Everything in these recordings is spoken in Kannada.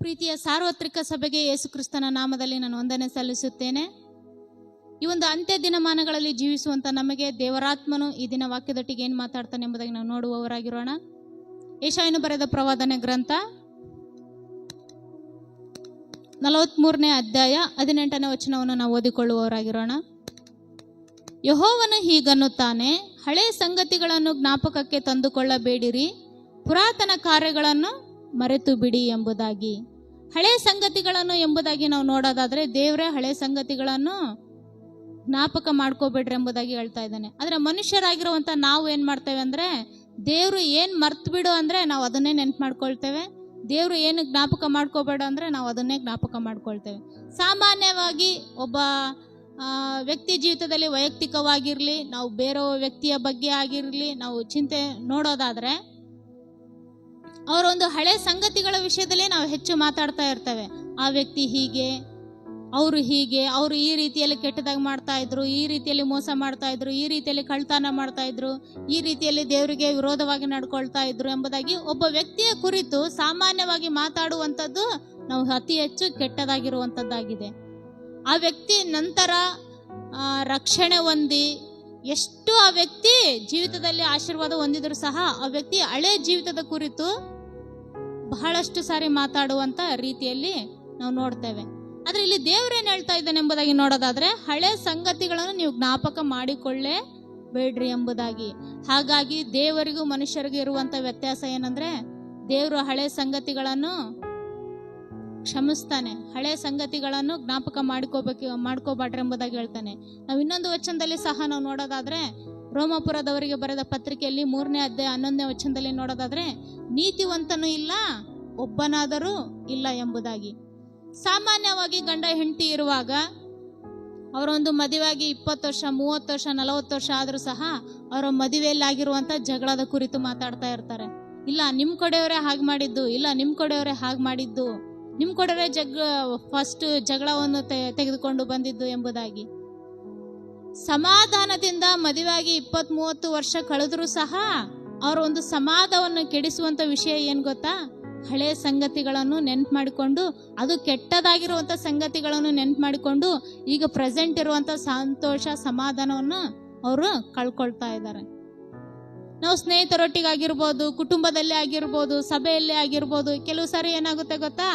ಪ್ರೀತಿಯ ಸಾರ್ವತ್ರಿಕ ಸಭೆಗೆ ಯೇಸುಕ್ರಿಸ್ತನ ನಾಮದಲ್ಲಿ ನಾನು ವಂದನೆ ಸಲ್ಲಿಸುತ್ತೇನೆ. ಈ ಒಂದು ಅಂತ್ಯ ದಿನಮಾನಗಳಲ್ಲಿ ಜೀವಿಸುವಂತ ನಮಗೆ ದೇವರಾತ್ಮನು ಈ ದಿನ ವಾಕ್ಯದೊಟ್ಟಿಗೆ ಏನು ಮಾತಾಡ್ತಾನೆ ಎಂಬುದಾಗಿ ನಾವು ನೋಡುವವರಾಗಿರೋಣ. ಏಷಾಯನು ಬರೆದ ಪ್ರವಾದನೆ ಗ್ರಂಥ ನಲವತ್ಮೂರನೇ ಅಧ್ಯಾಯ ಹದಿನೆಂಟನೇ ವಚನವನ್ನು ನಾವು ಓದಿಕೊಳ್ಳುವವರಾಗಿರೋಣ. ಯಹೋವನು ಹೀಗನ್ನುತ್ತಾನೆ, ಹಳೆ ಸಂಗತಿಗಳನ್ನು ಜ್ಞಾಪಕಕ್ಕೆ ತಂದುಕೊಳ್ಳಬೇಡಿರಿ, ಪುರಾತನ ಕಾರ್ಯಗಳನ್ನು ಮರೆತು ಬಿಡಿ ಎಂಬುದಾಗಿ. ಹಳೆ ಸಂಗತಿಗಳನ್ನು ಎಂಬುದಾಗಿ ನಾವು ನೋಡೋದಾದ್ರೆ ದೇವರೇ ಹಳೆ ಸಂಗತಿಗಳನ್ನು ಜ್ಞಾಪಕ ಮಾಡ್ಕೋಬೇಡ್ರಿ ಎಂಬುದಾಗಿ ಹೇಳ್ತಾ ಇದ್ದಾನೆ. ಆದ್ರೆ ಮನುಷ್ಯರಾಗಿರುವಂತ ನಾವು ಏನ್ ಮಾಡ್ತೇವೆ ಅಂದ್ರೆ ದೇವ್ರು ಏನ್ ಮರ್ತ್ ಬಿಡು ಅಂದ್ರೆ ನಾವು ಅದನ್ನೇ ನೆನ್ಪು ಮಾಡ್ಕೊಳ್ತೇವೆ. ದೇವ್ರು ಏನು ಜ್ಞಾಪಕ ಮಾಡ್ಕೋಬೇಡ ಅಂದ್ರೆ ನಾವು ಅದನ್ನೇ ಜ್ಞಾಪಕ ಮಾಡ್ಕೊಳ್ತೇವೆ. ಸಾಮಾನ್ಯವಾಗಿ ಒಬ್ಬ ವ್ಯಕ್ತಿ ಜೀವಿತದಲ್ಲಿ ವೈಯಕ್ತಿಕವಾಗಿರ್ಲಿ, ನಾವು ಬೇರೆ ವ್ಯಕ್ತಿಯ ಬಗ್ಗೆ ಆಗಿರ್ಲಿ, ನಾವು ಚಿಂತೆ ನೋಡೋದಾದ್ರೆ ಅವರೊಂದು ಹಳೆ ಸಂಗತಿಗಳ ವಿಷಯದಲ್ಲಿ ನಾವು ಹೆಚ್ಚು ಮಾತಾಡ್ತಾ ಇರ್ತೇವೆ. ಆ ವ್ಯಕ್ತಿ ಹೀಗೆ, ಅವರು ಹೀಗೆ, ಅವರು ಈ ರೀತಿಯಲ್ಲಿ ಕೆಟ್ಟದಾಗಿ ಮಾಡ್ತಾ ಇದ್ರು, ಈ ರೀತಿಯಲ್ಲಿ ಮೋಸ ಮಾಡ್ತಾ ಇದ್ರು, ಈ ರೀತಿಯಲ್ಲಿ ಕಳ್ತನ ಮಾಡ್ತಾ ಇದ್ರು, ಈ ರೀತಿಯಲ್ಲಿ ದೇವರಿಗೆ ವಿರೋಧವಾಗಿ ನಡ್ಕೊಳ್ತಾ ಇದ್ರು ಎಂಬುದಾಗಿ ಒಬ್ಬ ವ್ಯಕ್ತಿಯ ಕುರಿತು ಸಾಮಾನ್ಯವಾಗಿ ಮಾತಾಡುವಂಥದ್ದು ನಾವು ಅತಿ ಹೆಚ್ಚು ಕೆಟ್ಟದಾಗಿರುವಂಥದ್ದಾಗಿದೆ. ಆ ವ್ಯಕ್ತಿ ನಂತರ ರಕ್ಷಣೆ ಹೊಂದಿ ಎಷ್ಟು ಆ ವ್ಯಕ್ತಿ ಜೀವಿತದಲ್ಲಿ ಆಶೀರ್ವಾದ ಹೊಂದಿದ್ರು ಸಹ ಆ ವ್ಯಕ್ತಿ ಹಳೆ ಜೀವಿತದ ಕುರಿತು ಬಹಳಷ್ಟು ಸಾರಿ ಮಾತಾಡುವಂತ ರೀತಿಯಲ್ಲಿ ನಾವು ನೋಡ್ತೇವೆ. ಆದ್ರೆ ಇಲ್ಲಿ ದೇವರೇನ್ ಹೇಳ್ತಾ ಇದ್ದಾನೆ ಎಂಬುದಾಗಿ ನೋಡೋದಾದ್ರೆ ಹಳೆ ಸಂಗತಿಗಳನ್ನು ನೀವು ಜ್ಞಾಪಕ ಮಾಡಿಕೊಳ್ಳೇ ಬೇಡ್ರಿ ಎಂಬುದಾಗಿ. ಹಾಗಾಗಿ ದೇವರಿಗೂ ಮನುಷ್ಯರಿಗೂ ಇರುವಂತ ವ್ಯತ್ಯಾಸ ಏನಂದ್ರೆ ದೇವರು ಹಳೆ ಸಂಗತಿಗಳನ್ನು ಕ್ಷಮಿಸ್ತಾನೆ. ಹಳೆ ಸಂಗತಿಗಳನ್ನು ಜ್ಞಾಪಕ ಮಾಡ್ಕೋಬೇಕು ಮಾಡ್ಕೋಬಾಡ್ರಿ ಎಂಬುದಾಗಿ ಹೇಳ್ತಾನೆ. ನಾವು ಇನ್ನೊಂದು ವಚನದಲ್ಲಿ ಸಹ ನಾವು ನೋಡೋದಾದ್ರೆ, ರೋಮಪುರದವರಿಗೆ ಬರೆದ ಪತ್ರಿಕೆಯಲ್ಲಿ ಮೂರನೇ ಅಧ್ಯಾಯ ಹನ್ನೊಂದನೇ ವಚನದಲ್ಲಿ ನೋಡೋದಾದ್ರೆ, ನೀತಿವಂತನೂ ಇಲ್ಲ, ಒಬ್ಬನಾದರೂ ಇಲ್ಲ ಎಂಬುದಾಗಿ. ಸಾಮಾನ್ಯವಾಗಿ ಗಂಡ ಹೆಂಡತಿ ಇರುವಾಗ, ಅವರೊಂದು ಮದುವೆಯಾಗಿ ಇಪ್ಪತ್ತು ವರ್ಷ, ಮೂವತ್ತು ವರ್ಷ, ನಲವತ್ತು ವರ್ಷ ಆದರೂ ಸಹ ಅವರ ಮದುವೆಯಲ್ಲಿ ಆಗಿರುವಂತ ಜಗಳದ ಕುರಿತು ಮಾತಾಡ್ತಾ ಇರ್ತಾರೆ. ಇಲ್ಲ ನಿಮ್ಮ ಕಡೆಯವರೇ ಹಾಗೆ ಮಾಡಿದ್ದು, ಇಲ್ಲ ನಿಮ್ಮ ಕಡೆಯವರೇ ಹಾಗೆ ಮಾಡಿದ್ದು ನಿಮ್ ಕೂಡವೇ ಜಗ್ ಫಸ್ಟ್ ಜಗಳವನ್ನು ತೆಗೆದುಕೊಂಡು ಬಂದಿದ್ದು ಎಂಬುದಾಗಿ. ಸಮಾಧಾನದಿಂದ ಮದುವೆಯಾಗಿ ಇಪ್ಪತ್ ಮೂವತ್ತು ವರ್ಷ ಕಳೆದರೂ ಸಹ ಅವರ ಒಂದು ಸಮಾಧವನ್ನು ಕೆಡಿಸುವಂತ ವಿಷಯ ಏನ್ ಗೊತ್ತಾ? ಹಳೆ ಸಂಗತಿಗಳನ್ನು ನೆನ್ಪು ಮಾಡಿಕೊಂಡು, ಅದು ಕೆಟ್ಟದಾಗಿರುವಂತ ಸಂಗತಿಗಳನ್ನು ನೆನ್ಪು ಮಾಡಿಕೊಂಡು, ಈಗ ಪ್ರೆಸೆಂಟ್ ಇರುವಂತ ಸಂತೋಷ, ಸಮಾಧಾನವನ್ನು ಅವರು ಕಳ್ಕೊಳ್ತಾ ಇದ್ದಾರೆ. ನಾವು ಸ್ನೇಹಿತರೊಟ್ಟಿಗಾಗಿರ್ಬೋದು, ಕುಟುಂಬದಲ್ಲಿ ಆಗಿರ್ಬೋದು, ಸಭೆಯಲ್ಲಿ ಆಗಿರ್ಬೋದು, ಕೆಲವು ಸಾರಿ ಏನಾಗುತ್ತೆ ಗೊತ್ತಾ?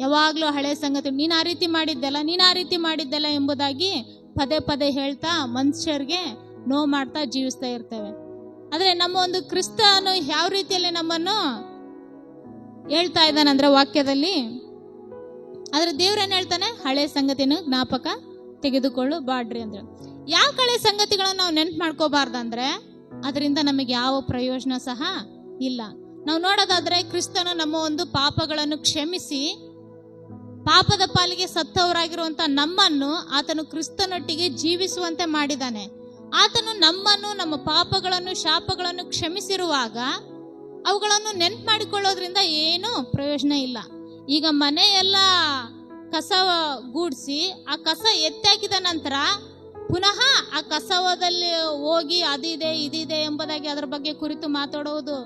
ಯಾವಾಗ್ಲೂ ಹಳೆ ಸಂಗತಿ, ನೀನು ಆ ರೀತಿ ಮಾಡಿದ್ದೆಲ್ಲ, ನೀನು ಆ ರೀತಿ ಮಾಡಿದ್ದೆಲ್ಲ ಎಂಬುದಾಗಿ ಪದೇ ಪದೇ ಹೇಳ್ತಾ ಮನುಷ್ಯರಿಗೆ ನೋವು ಮಾಡ್ತಾ ಜೀವಿಸ್ತಾ ಇರ್ತೇವೆ. ಆದರೆ ನಮ್ಮ ಒಂದು ಕ್ರಿಸ್ತನು ಯಾವ ರೀತಿಯಲ್ಲಿ ನಮ್ಮನ್ನು ಹೇಳ್ತಾ ಇದ್ದಾನಂದ್ರೆ ವಾಕ್ಯದಲ್ಲಿ? ಆದ್ರೆ ದೇವ್ರೇನ್ ಹೇಳ್ತಾನೆ? ಹಳೆ ಸಂಗತಿನ ಜ್ಞಾಪಕ ತೆಗೆದುಕೊಳ್ಳು ಬಾಡ್ರಿ ಅಂದ್ರೆ. ಯಾವ ಹಳೆ ಸಂಗತಿಗಳನ್ನು ನಾವು ನೆನ್ಪು ಮಾಡ್ಕೋಬಾರ್ದಂದ್ರೆ ಅದರಿಂದ ನಮಗೆ ಯಾವ ಪ್ರಯೋಜನ ಸಹ ಇಲ್ಲ. ನಾವು ನೋಡೋದಾದ್ರೆ ಕ್ರಿಸ್ತನು ನಮ್ಮ ಒಂದು ಪಾಪಗಳನ್ನು ಕ್ಷಮಿಸಿ ಪಾಪದ ಪಾಲಿಗೆ ಸತ್ತವರಾಗಿರುವಂತ ನಮ್ಮನ್ನು ಆತನು ಕ್ರಿಸ್ತನೊಟ್ಟಿಗೆ ಜೀವಿಸುವಂತೆ ಮಾಡಿದಾನೆ ಆತನು ನಮ್ಮನ್ನು, ನಮ್ಮ ಪಾಪಗಳನ್ನು, ಶಾಪಗಳನ್ನು ಕ್ಷಮಿಸಿರುವಾಗ ಅವುಗಳನ್ನು ನೆನ್ಪು ಮಾಡಿಕೊಳ್ಳೋದ್ರಿಂದ ಏನೂ ಪ್ರಯೋಜನ ಇಲ್ಲ. ಈಗ ಮನೆಯೆಲ್ಲ ಕಸ ಗೂಡಿಸಿ, ಆ ಕಸ ಎತ್ತಾಕಿದ ನಂತರ ಪುನಃ ಆ ಕಸವದಲ್ಲಿ ಹೋಗಿ ಅದಿದೆ, ಇದಿದೆ ಎಂಬುದಾಗಿ ಅದರ ಬಗ್ಗೆ ಕುರಿತು ಮಾತಾಡೋದು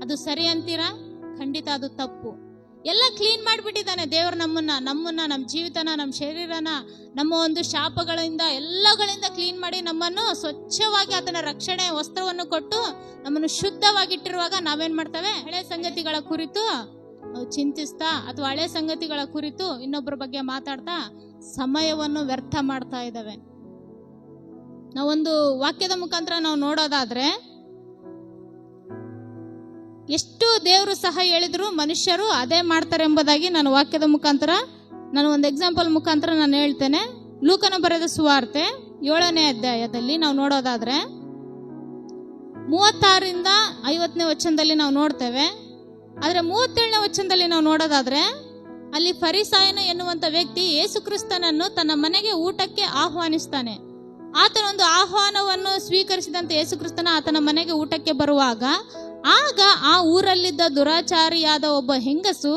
ಅದು ಸರಿ ಅಂತೀರಾ? ಖಂಡಿತ ಅದು ತಪ್ಪು. ಎಲ್ಲ ಕ್ಲೀನ್ ಮಾಡಿಬಿಟ್ಟಿದ್ದಾನೆ ದೇವರು ನಮ್ಮನ್ನ ನಮ್ಮನ್ನ ನಮ್ಮ ಜೀವಿತನ ನಮ್ಮ ಶರೀರನ, ನಮ್ಮ ಒಂದು ಶಾಪಗಳಿಂದ, ಎಲ್ಲಗಳಿಂದ ಕ್ಲೀನ್ ಮಾಡಿ ನಮ್ಮನ್ನು ಸ್ವಚ್ಛವಾಗಿ ಅದನ್ನ ರಕ್ಷಣೆ ವಸ್ತ್ರವನ್ನು ಕೊಟ್ಟು ನಮ್ಮನ್ನು ಶುದ್ಧವಾಗಿಟ್ಟಿರುವಾಗ ನಾವೇನ್ ಮಾಡ್ತೇವೆ? ಹಳೆ ಸಂಗತಿಗಳ ಕುರಿತು ಚಿಂತಿಸ್ತಾ ಅಥವಾ ಹಳೆ ಸಂಗತಿಗಳ ಕುರಿತು ಇನ್ನೊಬ್ಬರ ಬಗ್ಗೆ ಮಾತಾಡ್ತಾ ಸಮಯವನ್ನು ವ್ಯರ್ಥ ಮಾಡ್ತಾ ಇದ್ದಾವೆ. ನಾವೊಂದು ವಾಕ್ಯದ ಮುಖಾಂತರ ನಾವು ನೋಡೋದಾದ್ರೆ ಎಷ್ಟು ದೇವರು ಸಹ ಹೇಳಿದ್ರು ಮನುಷ್ಯರು ಅದೇ ಮಾಡ್ತಾರೆ ಎಂಬುದಾಗಿ ನಾನು ವಾಕ್ಯದ ಮುಖಾಂತರ, ನಾನು ಒಂದು ಎಕ್ಸಾಂಪಲ್ ಮುಖಾಂತರ ನಾನು ಹೇಳ್ತೇನೆ. ಲೂಕನ ಬರೆದ ಸುವಾರ್ತೆ ಏಳನೇ ಅಧ್ಯಾಯದಲ್ಲಿ ನಾವು ನೋಡೋದಾದ್ರೆ, ಮೂವತ್ತಾರರಿಂದ ಐವತ್ತನೇ ವಚನದಲ್ಲಿ ನಾವು ನೋಡ್ತೇವೆ. ಆದರೆ ಮೂವತ್ತೇಳನೇ ವಚನದಲ್ಲಿ ನಾವು ನೋಡೋದಾದ್ರೆ, ಅಲ್ಲಿ ಫರಿಸಾಯನ ಎನ್ನುವಂತ ವ್ಯಕ್ತಿ ಯೇಸುಕ್ರಿಸ್ತನನ್ನು ತನ್ನ ಮನೆಗೆ ಊಟಕ್ಕೆ ಆಹ್ವಾನಿಸ್ತಾನೆ. ಆತನೊಂದು ಆಹ್ವಾನವನ್ನು ಸ್ವೀಕರಿಸಿದಂತ ಯೇಸುಕ್ರಿಸ್ತನ ಆತನ ಮನೆಗೆ ಊಟಕ್ಕೆ ಬರುವಾಗ ಆಗ ಆ ಊರಲ್ಲಿದ್ದ ದುರಾಚಾರಿಯಾದ ಒಬ್ಬ ಹೆಂಗಸು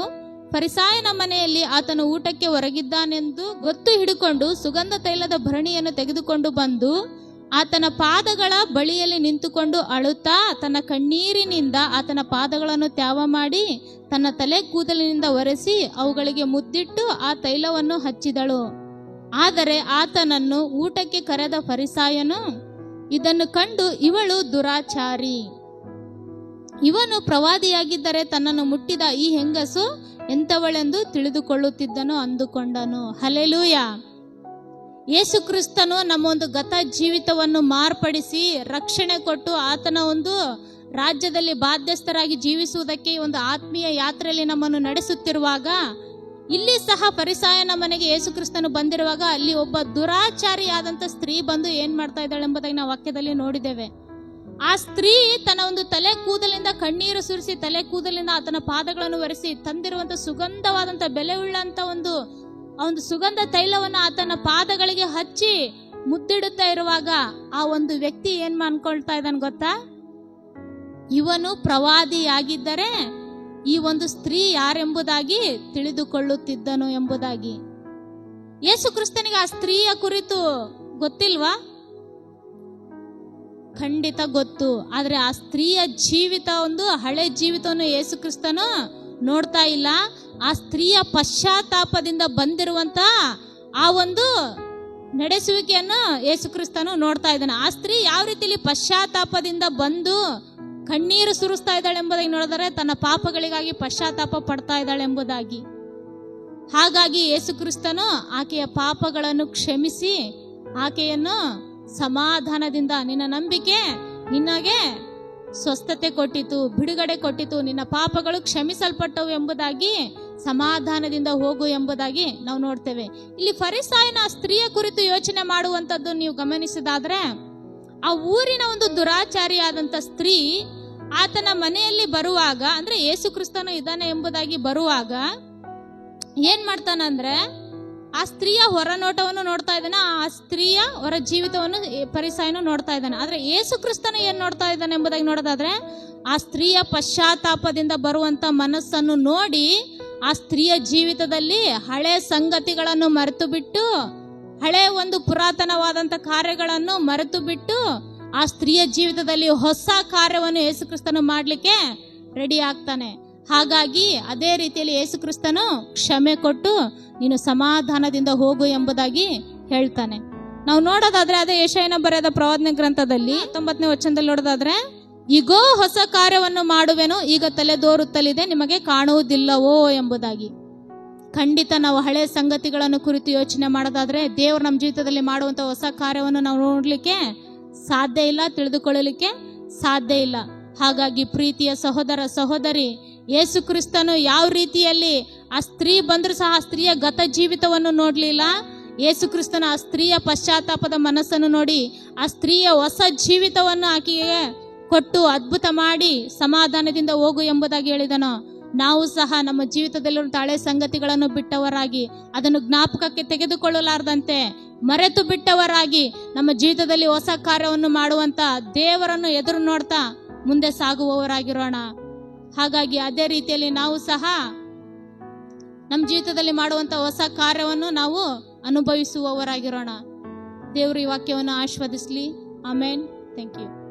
ಪರಿಸಾಯನ ಮನೆಯಲ್ಲಿ ಆತನು ಊಟಕ್ಕೆ ಹೊರಗಿದ್ದಾನೆಂದು ಗೊತ್ತು ಹಿಡಿಕೊಂಡು ಸುಗಂಧ ತೈಲದ ಭರಣಿಯನ್ನು ತೆಗೆದುಕೊಂಡು ಬಂದು ಆತನ ಪಾದಗಳ ಬಳಿಯಲ್ಲಿ ನಿಂತುಕೊಂಡು ಅಳುತ್ತಾ ತನ್ನ ಕಣ್ಣೀರಿನಿಂದ ಆತನ ಪಾದಗಳನ್ನು ತ್ಯಾವ ಮಾಡಿ ತನ್ನ ತಲೆ ಕೂದಲಿನಿಂದ ಒರೆಸಿ ಅವುಗಳಿಗೆ ಮುದ್ದಿಟ್ಟು ಆ ತೈಲವನ್ನು ಹಚ್ಚಿದಳು. ಆದರೆ ಆತನನ್ನು ಊಟಕ್ಕೆ ಕರೆದ ಪರಿಸಾಯನು ಇದನ್ನು ಕಂಡು ಇವಳು ದುರಾಚಾರಿ. ಇವನು ಪ್ರವಾದಿಯಾಗಿದ್ದರೆ ತನ್ನನ್ನು ಮುಟ್ಟಿದ ಈ ಹೆಂಗಸು ಎಂಥವಳೆಂದು ತಿಳಿದುಕೊಳ್ಳುತ್ತಿದ್ದನು ಅಂದುಕೊಂಡನು. ಹಲೆಲೂಯ ಯೇಸು ಕ್ರಿಸ್ತನು ನಮ್ಮ ಒಂದು ಗತ ಜೀವಿತವನ್ನು ಮಾರ್ಪಡಿಸಿ ರಕ್ಷಣೆ ಕೊಟ್ಟು ಆತನ ಒಂದು ರಾಜ್ಯದಲ್ಲಿ ಬಾಧ್ಯಸ್ಥರಾಗಿ ಜೀವಿಸುವುದಕ್ಕೆ ಒಂದು ಆತ್ಮೀಯ ಯಾತ್ರೆಯಲ್ಲಿ ನಮ್ಮನ್ನು ನಡೆಸುತ್ತಿರುವಾಗ, ಇಲ್ಲಿ ಸಹ ಪರಿಸಾಯನ ಮನೆಗೆ ಯೇಸು ಕ್ರಿಸ್ತನು ಬಂದಿರುವಾಗ ಅಲ್ಲಿ ಒಬ್ಬ ದುರಾಚಾರಿಯಾದಂಥ ಸ್ತ್ರೀ ಬಂದು ಏನ್ ಮಾಡ್ತಾ ಇದ್ದಾಳೆ ಎಂಬುದಾಗಿ ನಾವು ವಾಕ್ಯದಲ್ಲಿ ನೋಡಿದ್ದೇವೆ. ಆ ಸ್ತ್ರೀ ತನ್ನ ಒಂದು ತಲೆ ಕೂದಲಿಂದ ಕಣ್ಣೀರು ಸುರಿಸಿ, ತಲೆ ಕೂದಲಿಂದ ಆತನ ಪಾದಗಳನ್ನು ಒರೆಸಿ ತಂದಿರುವಂತ ಸುಗಂಧವಾದಂತ ಬೆಲೆ ಉಳ್ಳಂತ ಒಂದು ಒಂದು ಸುಗಂಧ ತೈಲವನ್ನು ಆತನ ಪಾದಗಳಿಗೆ ಹಚ್ಚಿ ಮುದ್ದಿಡುತ್ತಾ ಇರುವಾಗ ಆ ಒಂದು ವ್ಯಕ್ತಿ ಏನ್ ಅನ್ಕೊಳ್ತಾ ಇದ್ದಾನೆ ಗೊತ್ತಾ? ಇವನು ಪ್ರವಾದಿಯಾಗಿದ್ದರೆ ಈ ಒಂದು ಸ್ತ್ರೀ ಯಾರೆಂಬುದಾಗಿ ತಿಳಿದುಕೊಳ್ಳುತ್ತಿದ್ದನು ಎಂಬುದಾಗಿ. ಯೇಸು ಕ್ರಿಸ್ತನಿಗೆ ಆ ಸ್ತ್ರೀಯ ಕುರಿತು ಗೊತ್ತಿಲ್ವಾ? ಖಂಡಿತ ಗೊತ್ತು. ಆದರೆ ಆ ಸ್ತ್ರೀಯ ಜೀವಿತ ಒಂದು ಹಳೆ ಜೀವಿತವನ್ನು ಯೇಸು ಕ್ರಿಸ್ತನು ನೋಡ್ತಾ ಇಲ್ಲ. ಆ ಸ್ತ್ರೀಯ ಪಶ್ಚಾತ್ತಾಪದಿಂದ ಬಂದಿರುವಂತ ಆ ಒಂದು ನಡೆಸುವಿಕೆಯನ್ನು ಯೇಸು ಕ್ರಿಸ್ತನು ನೋಡ್ತಾ ಇದ್ದಾನೆ. ಆ ಸ್ತ್ರೀ ಯಾವ ರೀತಿಲಿ ಪಶ್ಚಾತ್ತಾಪದಿಂದ ಬಂದು ಕಣ್ಣೀರು ಸುರಿಸ್ತಾ ಇದ್ದಾಳೆ ಎಂಬುದಾಗಿ ನೋಡಿದರೆ ತನ್ನ ಪಾಪಗಳಿಗಾಗಿ ಪಶ್ಚಾತ್ತಾಪ ಪಡ್ತಾ ಇದ್ದಾಳೆ ಎಂಬುದಾಗಿ. ಹಾಗಾಗಿ ಯೇಸು ಕ್ರಿಸ್ತನು ಆಕೆಯ ಪಾಪಗಳನ್ನು ಕ್ಷಮಿಸಿ ಆಕೆಯನ್ನು ಸಮಾಧಾನದಿಂದ ನಿನ್ನ ನಂಬಿಕೆ, ನಿನಗೆ ಸ್ವಸ್ಥತೆ ಕೊಟ್ಟಿತು, ಬಿಡುಗಡೆ ಕೊಟ್ಟಿತು, ನಿನ್ನ ಪಾಪಗಳು ಕ್ಷಮಿಸಲ್ಪಟ್ಟವು ಎಂಬುದಾಗಿ, ಸಮಾಧಾನದಿಂದ ಹೋಗು ಎಂಬುದಾಗಿ ನಾವು ನೋಡ್ತೇವೆ. ಇಲ್ಲಿ ಫರಿಸಾಯನ ಸ್ತ್ರೀಯ ಕುರಿತು ಯೋಚನೆ ಮಾಡುವಂತದ್ದು ನೀವು ಗಮನಿಸಿದಾದ್ರೆ, ಆ ಊರಿನ ಒಂದು ದುರಾಚಾರಿಯಾದಂಥ ಸ್ತ್ರೀ ಆತನ ಮನೆಯಲ್ಲಿ ಬರುವಾಗ, ಅಂದ್ರೆ ಯೇಸು ಕ್ರಿಸ್ತನು ಇದ್ದಾನೆ ಎಂಬುದಾಗಿ ಬರುವಾಗ, ಏನ್ ಮಾಡ್ತಾನಂದ್ರೆ ಆ ಸ್ತ್ರೀಯ ಹೊರನೋಟವನ್ನು ನೋಡ್ತಾ ಇದ್ದಾನೆ, ಆ ಸ್ತ್ರೀಯ ಹೊರ ಜೀವಿತವನ್ನು ಪರಿಸಾಯನು ನೋಡ್ತಾ ಇದ್ದಾನೆ. ಆದ್ರೆ ಯೇಸು ಕ್ರಿಸ್ತನ ಏನ್ ನೋಡ್ತಾ ಇದ್ದಾನೆ ಎಂಬುದಾಗಿ ನೋಡೋದಾದ್ರೆ, ಆ ಸ್ತ್ರೀಯ ಪಶ್ಚಾತ್ತಾಪದಿಂದ ಬರುವಂತ ಮನಸ್ಸನ್ನು ನೋಡಿ ಆ ಸ್ತ್ರೀಯ ಜೀವಿತದಲ್ಲಿ ಹಳೆ ಸಂಗತಿಗಳನ್ನು ಮರೆತು ಬಿಟ್ಟು ಹಳೆ ಒಂದು ಪುರಾತನವಾದಂತ ಕಾರ್ಯಗಳನ್ನು ಮರೆತು ಬಿಟ್ಟು ಆ ಸ್ತ್ರೀಯ ಜೀವಿತದಲ್ಲಿ ಹೊಸ ಕಾರ್ಯವನ್ನು ಯೇಸು ಕ್ರಿಸ್ತನು ಮಾಡ್ಲಿಕ್ಕೆ ರೆಡಿ ಆಗ್ತಾನೆ. ಹಾಗಾಗಿ ಅದೇ ರೀತಿಯಲ್ಲಿ ಯೇಸು ಕ್ರಿಸ್ತನು ಕ್ಷಮೆ ಕೊಟ್ಟು ನೀನು ಸಮಾಧಾನದಿಂದ ಹೋಗು ಎಂಬುದಾಗಿ ಹೇಳ್ತಾನೆ. ನಾವು ನೋಡೋದಾದ್ರೆ ಅದೇ ಯಶಯನ ಬರೆದ ಪ್ರವಾದನೆ ಗ್ರಂಥದಲ್ಲಿ ತೊಂಬತ್ತನೇ ವಚನದಲ್ಲಿ ನೋಡೋದಾದ್ರೆ ಈಗೋ ಹೊಸ ಕಾರ್ಯವನ್ನು ಮಾಡುವೆನು, ಈಗ ತಲೆದೋರುತ್ತಲಿದೆ ನಿಮಗೆ ಕಾಣುವುದಿಲ್ಲವೋ ಎಂಬುದಾಗಿ. ಖಂಡಿತ ನಾವು ಹಳೆ ಸಂಗತಿಗಳನ್ನು ಕುರಿತು ಯೋಚನೆ ಮಾಡೋದಾದ್ರೆ, ದೇವರು ನಮ್ಮ ಜೀವಿತದಲ್ಲಿ ಮಾಡುವಂತ ಹೊಸ ಕಾರ್ಯವನ್ನು ನಾವು ನೋಡ್ಲಿಕ್ಕೆ ಸಾಧ್ಯ ಇಲ್ಲ, ತಿಳಿದುಕೊಳ್ಳಲಿಕ್ಕೆ ಸಾಧ್ಯ ಇಲ್ಲ. ಹಾಗಾಗಿ ಪ್ರೀತಿಯ ಸಹೋದರ ಸಹೋದರಿ ಯೇಸು ಕ್ರಿಸ್ತನು ಯಾವ ರೀತಿಯಲ್ಲಿ ಆ ಸ್ತ್ರೀ ಬಂದರೂ ಸಹ ಆ ಸ್ತ್ರೀಯ ಗತ ಜೀವಿತವನ್ನು ನೋಡಲಿಲ್ಲ. ಯೇಸು ಕ್ರಿಸ್ತನ ಆ ಸ್ತ್ರೀಯ ಪಶ್ಚಾತ್ತಾಪದ ಮನಸ್ಸನ್ನು ನೋಡಿ, ಆ ಸ್ತ್ರೀಯ ಹೊಸ ಜೀವಿತವನ್ನು ಆಕೆಗೆ ಕೊಟ್ಟು ಅದ್ಭುತ ಮಾಡಿ ಸಮಾಧಾನದಿಂದ ಹೋಗು ಎಂಬುದಾಗಿ ಹೇಳಿದನು. ನಾವು ಸಹ ನಮ್ಮ ಜೀವಿತದಲ್ಲಿರುವ ತಾಳೆ ಸಂಗತಿಗಳನ್ನು ಬಿಟ್ಟವರಾಗಿ, ಅದನ್ನು ಜ್ಞಾಪಕಕ್ಕೆ ತೆಗೆದುಕೊಳ್ಳಲಾರದಂತೆ ಮರೆತು ಬಿಟ್ಟವರಾಗಿ ನಮ್ಮ ಜೀವಿತದಲ್ಲಿ ಹೊಸ ಕಾರ್ಯವನ್ನು ಮಾಡುವಂತ ದೇವರನ್ನು ಎದುರು ನೋಡ್ತಾ ಮುಂದೆ ಸಾಗುವವರಾಗಿರೋಣ. ಹಾಗಾಗಿ ಅದೇ ರೀತಿಯಲ್ಲಿ ನಾವು ಸಹ ನಮ್ಮ ಜೀವಿತದಲ್ಲಿ ಮಾಡುವಂತ ಹೊಸ ಕಾರ್ಯವನ್ನು ನಾವು ಅನುಭವಿಸುವವರಾಗಿರೋಣ. ದೇವರು ಈ ವಾಕ್ಯವನ್ನು ಆಸ್ವಾದಿಸ್ಲಿ ಆಮೇನ್. Thank you.